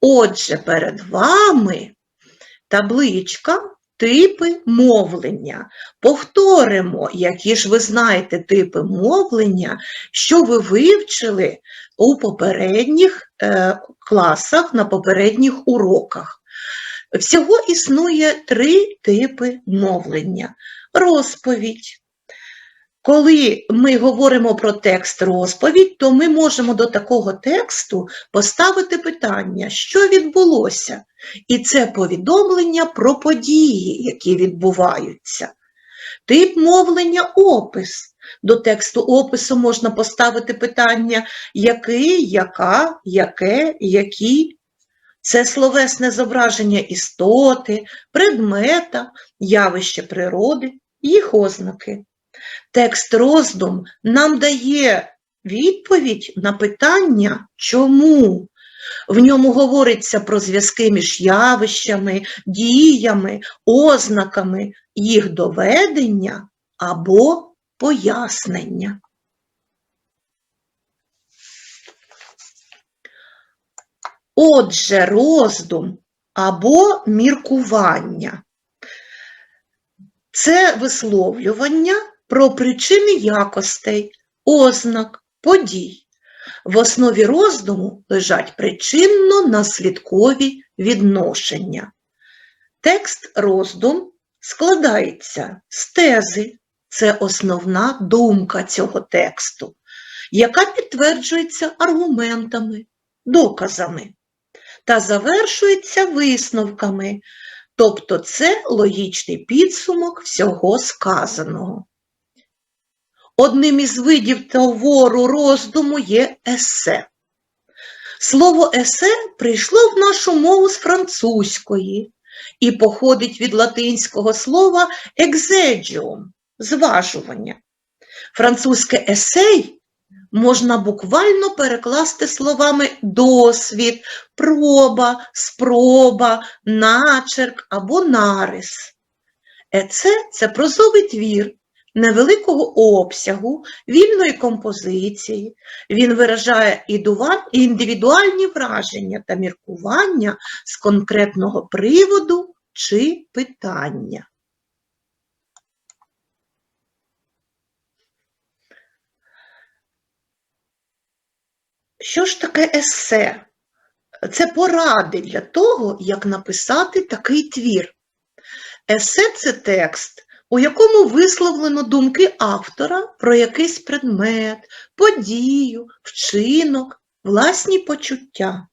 Отже, перед вами табличка типи мовлення. Повторимо, які ж ви знаєте типи мовлення, що ви вивчили у попередніх е, класах на попередніх уроках. Всього існує три типи мовлення. Розповідь. Коли ми говоримо про текст розповідь, то ми можемо до такого тексту поставити питання, що відбулося, і це повідомлення про події, які відбуваються. Тип мовлення опис. До тексту опису можна поставити питання який, яка, яке, які. Це словесне зображення істоти, предмета, явище природи, їх ознаки. Текст роздум нам дає відповідь на питання чому. В ньому говориться про зв'язки між явищами, діями, ознаками, їх доведення або пояснення. Отже, роздум або міркування це висловлювання про причини якостей, ознак, подій. В основі роздуму лежать причинно-наслідкові відношення. Текст роздум складається з тези, це основна думка цього тексту, яка підтверджується аргументами, доказами та завершується висновками, тобто це логічний підсумок всього сказаного. Одним із видів твору роздуму є есе. Слово есе прийшло в нашу мову з французької і походить від латинського слова екзеджіум зважування. Французьке есей можна буквально перекласти словами досвід, проба, спроба, начерк або нарис. Есе – це прозовий твір, невеликого обсягу, вільної композиції. Він виражає індивідуальні враження та міркування з конкретного приводу чи питання. Що ж таке есе? Це поради для того, як написати такий твір. Есе це текст, у якому висловлено думки автора про якийсь предмет, подію, вчинок, власні почуття.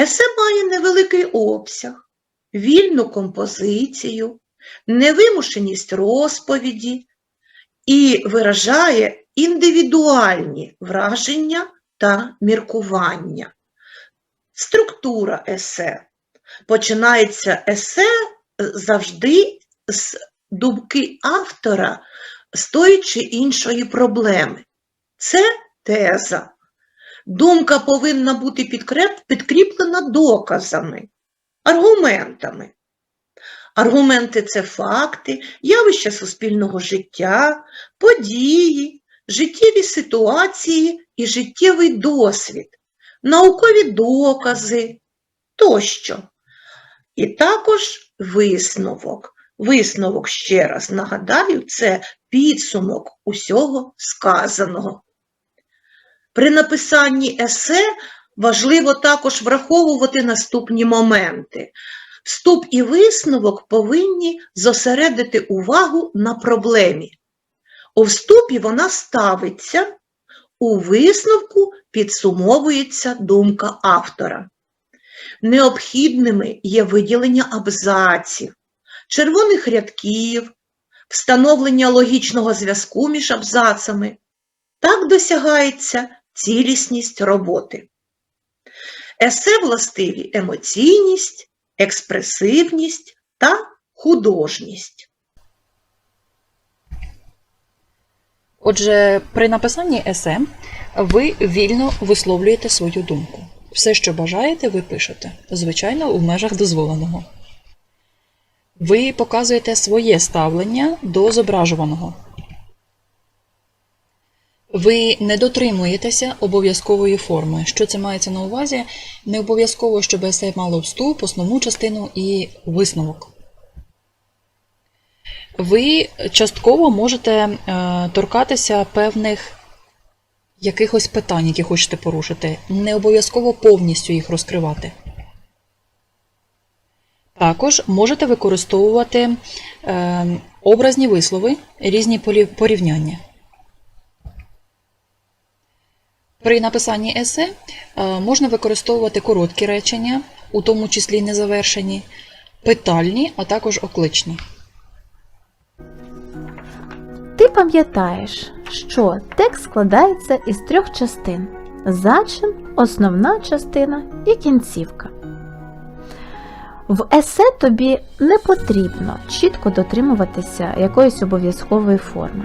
Есе має невеликий обсяг, вільну композицію, невимушеність розповіді і виражає індивідуальні враження та міркування. Структура есе. Починається есе завжди з думки автора з тої чи іншої проблеми. Це теза. Думка повинна бути підкріплена доказами, аргументами. Аргументи це факти, явища суспільного життя, події, життєві ситуації і життєвий досвід, наукові докази тощо. І також висновок. Висновок, ще раз нагадаю, це підсумок усього сказаного. При написанні есе важливо також враховувати наступні моменти. Вступ і висновок повинні зосередити увагу на проблемі. У вступі вона ставиться, у висновку підсумовується думка автора. Необхідними є виділення абзаців, червоних рядків, встановлення логічного зв'язку між абзацами. Так досягається цілісність роботи. Есе властиві емоційність, експресивність та художність. Отже, при написанні есе ви вільно висловлюєте свою думку. Все, що бажаєте, ви пишете, звичайно, у межах дозволеного. Ви показуєте своє ставлення до зображуваного. Ви не дотримуєтеся обов'язкової форми. Що це мається на увазі? Не обов'язково, щоб есе мало вступ, основну частину і висновок. Ви частково можете е, торкатися певних якихось питань, які хочете порушити. Не обов'язково повністю їх розкривати. Також можете використовувати е, образні вислови, різні порівняння. При написанні есе е, можна використовувати короткі речення, у тому числі незавершені, питальні, а також окличні. Ти пам'ятаєш, що текст складається із трьох частин: зачин, основна частина і кінцівка. В есе тобі не потрібно чітко дотримуватися якоїсь обов'язкової форми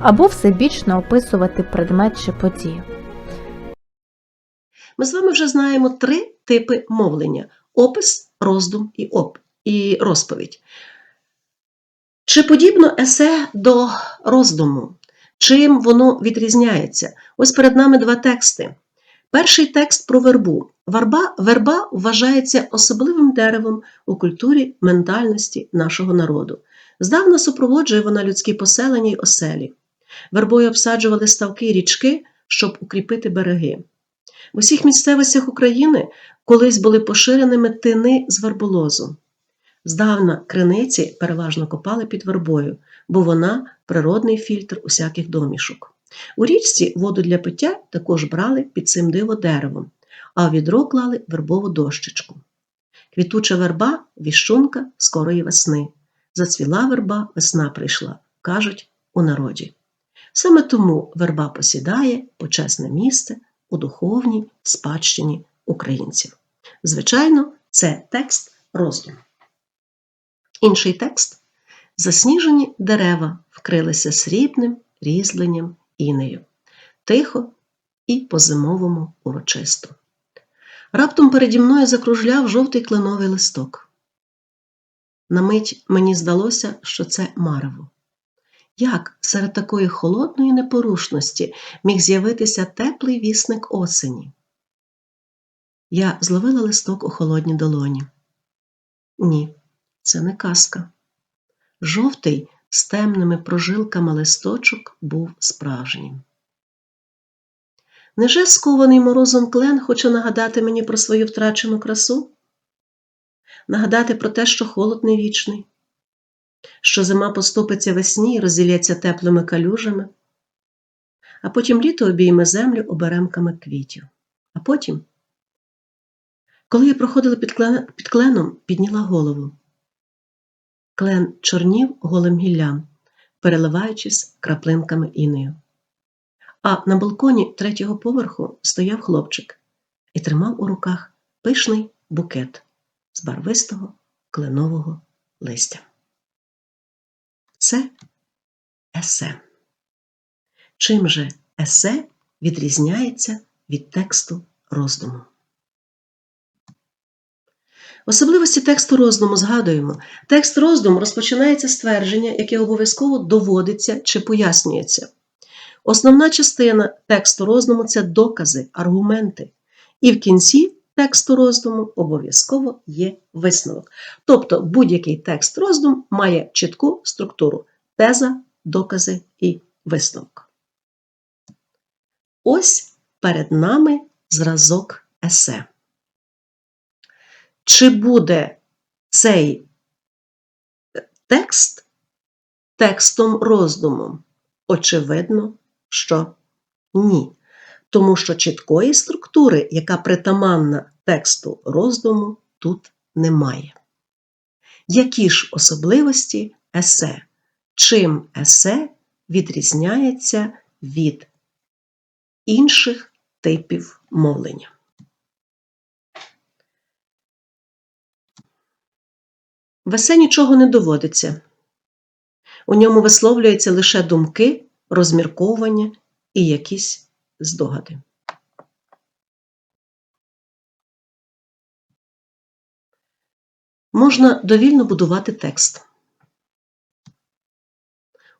або всебічно описувати предмет чи подію. Ми з вами вже знаємо три типи мовлення: опис, роздум і, оп, і розповідь. Чи подібно есе до роздуму? Чим воно відрізняється? Ось перед нами два тексти. Перший текст про вербу. Верба, верба вважається особливим деревом у культурі ментальності нашого народу. Здавна супроводжує вона людські поселення й оселі. Вербою обсаджували ставки й річки, щоб укріпити береги. В усіх місцевостях України колись були поширеними тини з верболозу. Здавна криниці переважно копали під вербою, бо вона природний фільтр усяких домішок. У річці воду для пиття також брали під цим диво деревом, а в відро клали вербову дощечку. Квітуча верба віщунка скорої весни. Зацвіла верба, весна прийшла, кажуть у народі. Саме тому верба посідає почесне місце у духовній спадщині українців. Звичайно, це текст роздуму. Інший текст засніжені дерева вкрилися срібним різьбленням інею, тихо і по-зимовому урочисто. Раптом переді мною закружляв жовтий кленовий листок. На мить мені здалося, що це марево. Як серед такої холодної непорушності міг з'явитися теплий вісник осені? Я зловила листок у холодній долоні. Ні, це не казка. Жовтий з темними прожилками листочок був справжнім. Неже скований морозом клен хоче нагадати мені про свою втрачену красу? Нагадати про те, що холод не вічний, що зима поступиться весні і розділяться теплими калюжами, а потім літо обійме землю оберемками квітів. А потім, коли я проходила під, кленом, підняла голову. Клен чорнів голим гіллям, переливаючись краплинками інею. А на балконі третього поверху стояв хлопчик і тримав у руках пишний букет з барвистого кленового листя. Це есе. Чим же есе відрізняється від тексту роздуму? Особливості тексту роздуму згадуємо. Текст роздуму розпочинається з твердження, яке обов'язково доводиться чи пояснюється. Основна частина тексту роздуму це докази, аргументи. І в кінці тексту роздуму обов'язково є висновок. Тобто будь-який текст роздум має чітку структуру теза, докази і висновок. Ось перед нами зразок есе. Чи буде цей текст текстом роздуму? Очевидно, що ні. Тому що чіткої структури, яка притаманна тексту роздуму, тут немає. Які ж особливості есе? Чим есе відрізняється від інших типів мовлення? В есе нічого не доводиться. У ньому висловлюються лише думки, розмірковування і якісь здогади. Можна довільно будувати текст.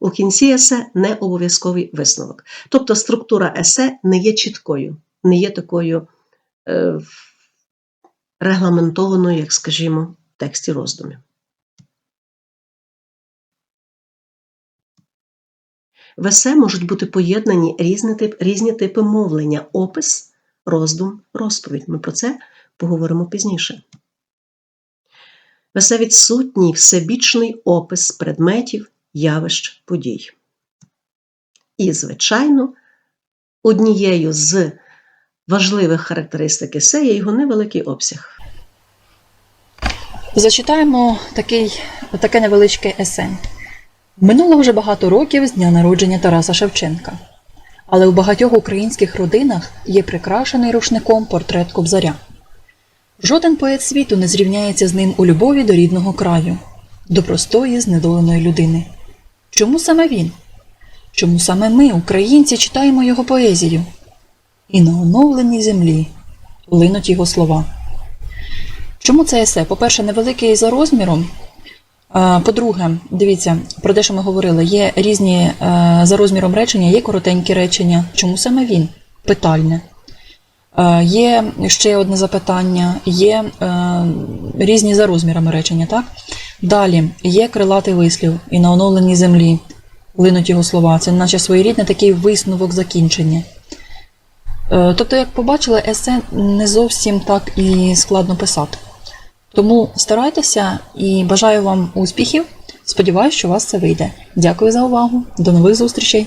У кінці есе не обов'язковий висновок. Тобто структура есе не є чіткою, не є такою е, регламентованою, як скажімо, в тексті роздумів. В есе можуть бути поєднані різні, тип, різні типи мовлення, опис, роздум, розповідь. Ми про це поговоримо пізніше. В есе відсутній всебічний опис предметів, явищ, подій. І, звичайно, однією з важливих характеристик есе є його невеликий обсяг. Зачитаємо такий, таке невеличке есе. Минуло вже багато років з дня народження Тараса Шевченка. Але у багатьох українських родинах є прикрашений рушником портрет Кобзаря. Жоден поет світу не зрівняється з ним у любові до рідного краю, до простої, знедоленої людини. Чому саме він? Чому саме ми, українці, читаємо його поезію? І на оновленій землі линуть його слова. Чому це есе? По-перше, невеликий за розміром. А, По-друге, дивіться, про те, що ми говорили, є різні е, за розміром речення, є коротенькі речення. Чому саме він? Питальне. Е, Є ще одне запитання, є е, різні за розмірами речення, так? Далі є крилатий вислів, і на оновленій землі линуть його слова. Це наче своєрідний такий висновок закінчення. Е, Тобто, як побачили, есе не зовсім так і складно писати. Тому старайтеся і бажаю вам успіхів. Сподіваюсь, що у вас це вийде. Дякую за увагу. До нових зустрічей!